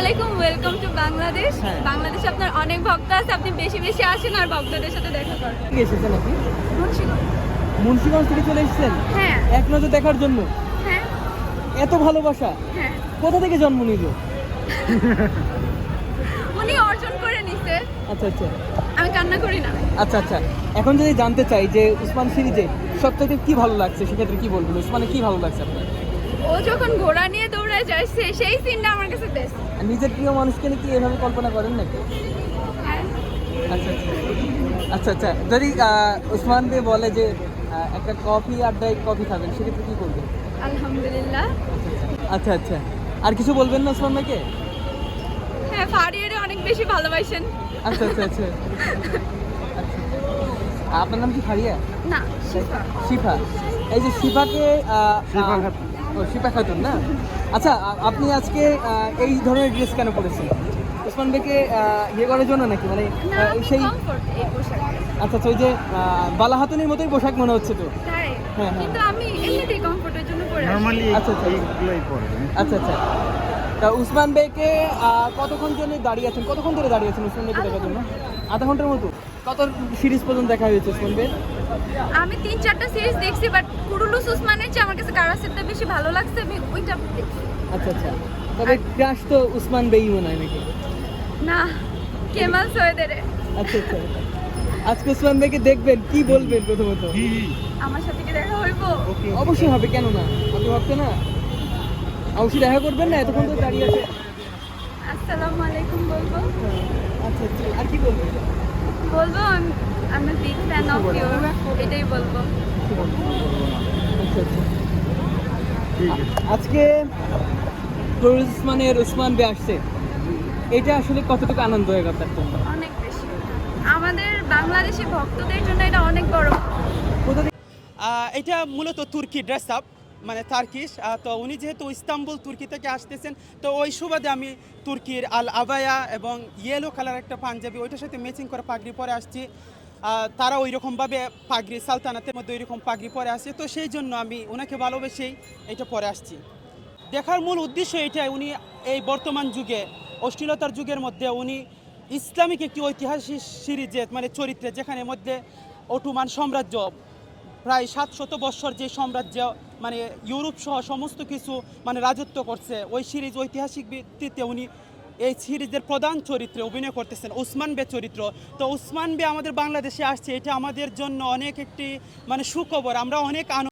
আলাইকুম welcome to Bangladesh. বাংলাদেশে আপনার অনেক ভক্ত আছে আপনি বেশি বেশি আসেন আর ভক্তদের সাথে দেখা করেন। কি এসেছেন আপনি? মুন্সিগঞ্জ। মুন্সিগঞ্জ থেকে চলে এসেছেন? হ্যাঁ। এক নজর দেখার জন্য? হ্যাঁ। এত ভালোবাসা? হ্যাঁ। কোথা থেকে জন্ম নিল? উনি অর্জন করে নিছে। আচ্ছা আচ্ছা। আমি কান্না করি না। আচ্ছা আচ্ছা। এখন যদি জানতে চাই যে উসমান সিরিজে সবথেকে কি ভালো লাগছে সেক্ষেত্রে কি বলবেন? উসমানে কি ভালো লাগছে আপনার? যখন ঘোড়া নিয়ে দৌড়ায় যায় সেই সিনটা আমার কাছে বেস্ট আর নিজের প্রিয় মানুষকে নিয়ে কি এভাবে কল্পনা করেন নাকি? হ্যাঁ। আচ্ছা আচ্ছা। আচ্ছা আচ্ছা। যদি উসমান দিয়ে বলে যে একটা কফি আড্ডায় কফি খাবেন সেক্ষেত্রে কি করবেন? আলহামদুলিল্লাহ। আচ্ছা আচ্ছা। আর কিছু বলবেন না উসমান ভাইকে? হ্যাঁ ফারিয়ারে অনেক বেশি ভালোবাসেন। আচ্ছা আচ্ছা আচ্ছা। আচ্ছা। আপনার নাম কি ফারিয়া? না শিফা। শিফা। এই যে শিফাকে শিফা আহ, খাতুন। না? আচ্ছা আপনি আজকে এই ধরনের ড্রেস কেন পরেছেন? ওসমান ভাইকে আহ, ইয়ে করার জন্য নাকি? মানে সেই কমফোর্ট এই পোশাকে। আচ্ছা আচ্ছা ওই যে আহ, বালাহাতুনের মতোই পোশাক মনে হচ্ছে তো? হ্যাঁ, হ্যাঁ। কিন্তু আমি এমনিতেই কমফোর্টের জন্য পরে আসি। আচ্ছা, আচ্ছা। এইগুলোই পরে। আচ্ছা আচ্ছা। তা উসমান আহ, কতক্ষণ জন্য দাঁড়িয়ে আছেন? কতক্ষণ ধরে দাঁড়িয়ে আছেন উসমান ভাইকে দেখার জন্য? আধা ঘণ্টার মতো। কত সিরিজ পর্যন্ত দেখা হয়েছে উসমান ভাই আমি তিন চারটা সিরিজ দেখছি বাট কুরুলুস উসমানের চেয়ে আমার কাছে কারাসেটটা বেশি ভালো লাগছে আমি ওইটা দেখছি। আচ্ছা আচ্ছা। তবে ক্রাশ তো উসমান বেই মনে হয় নাকি? না কেমাল সৈয়দের আচ্ছা আচ্ছা। আজকে উসমান ভাইকে দেখবেন কি বলবেন প্রথমত? আমার সাথে কি দেখা হইব? অবশ্যই হবে কেন না? আপনি ভাবতে না? অবশ্যই দেখা করবেন না এতক্ষণ তো দাঁড়িয়ে আছে। আসসালামু আলাইকুম বলব। আচ্ছা আচ্ছা। আর কি বলবেন? বলব আমি বিগ ফ্যান অফ ইউ এটাই বলব। ঠিক আছে আজকে ফিরোজ উসমানের উসমান বে আসছে। এটা আসলে কতটুকু আনন্দ হয়ে গেল তার জন্য অনেক বেশি। আমাদের বাংলাদেশি ভক্তদের জন্য এটা অনেক বড়। এটা মূলত তুর্কি ড্রেস আপ মানে তার্কিশ। তো উনি যেহেতু ইস্তাম্বুল তুর্কি থেকে আসতেছেন তো ওই সুবাদে আমি তুর্কির আল আবায়া এবং ইয়েলো কালার একটা পাঞ্জাবি ওইটার সাথে ম্যাচিং করে পাগড়ি পরে আসছি। তারা ওই রকমভাবে পাগড়ি, সালতানাতের মধ্যে ওই রকম পাগড়ি পরে আসছে তো সেই জন্য আমি ওনাকে ভালোবেসেই এটা পরে আসছি। দেখার মূল উদ্দেশ্য এটাই, উনি এই বর্তমান যুগে, অশ্লীলতার যুগের মধ্যে উনি ইসলামিক একটি ঐতিহাসিক সিরিজে মানে চরিত্রে, যেখানে মধ্যে অটোমান সাম্রাজ্য, প্রায় সাতশত বৎসর যে সাম্রাজ্য মানে ইউরোপ সহ সমস্ত কিছু মানে রাজত্ব করছে, ওই সিরিজ ঐতিহাসিক ভিত্তিতে উনি এই সিরিজের প্রধান চরিত্রে অভিনয় করতেছেন ওসমান বে চরিত্র। তো ওসমান বে আমাদের বাংলাদেশে আসছে, এটা আমাদের জন্য অনেক একটি মানে সুখবর। আমরা অনেক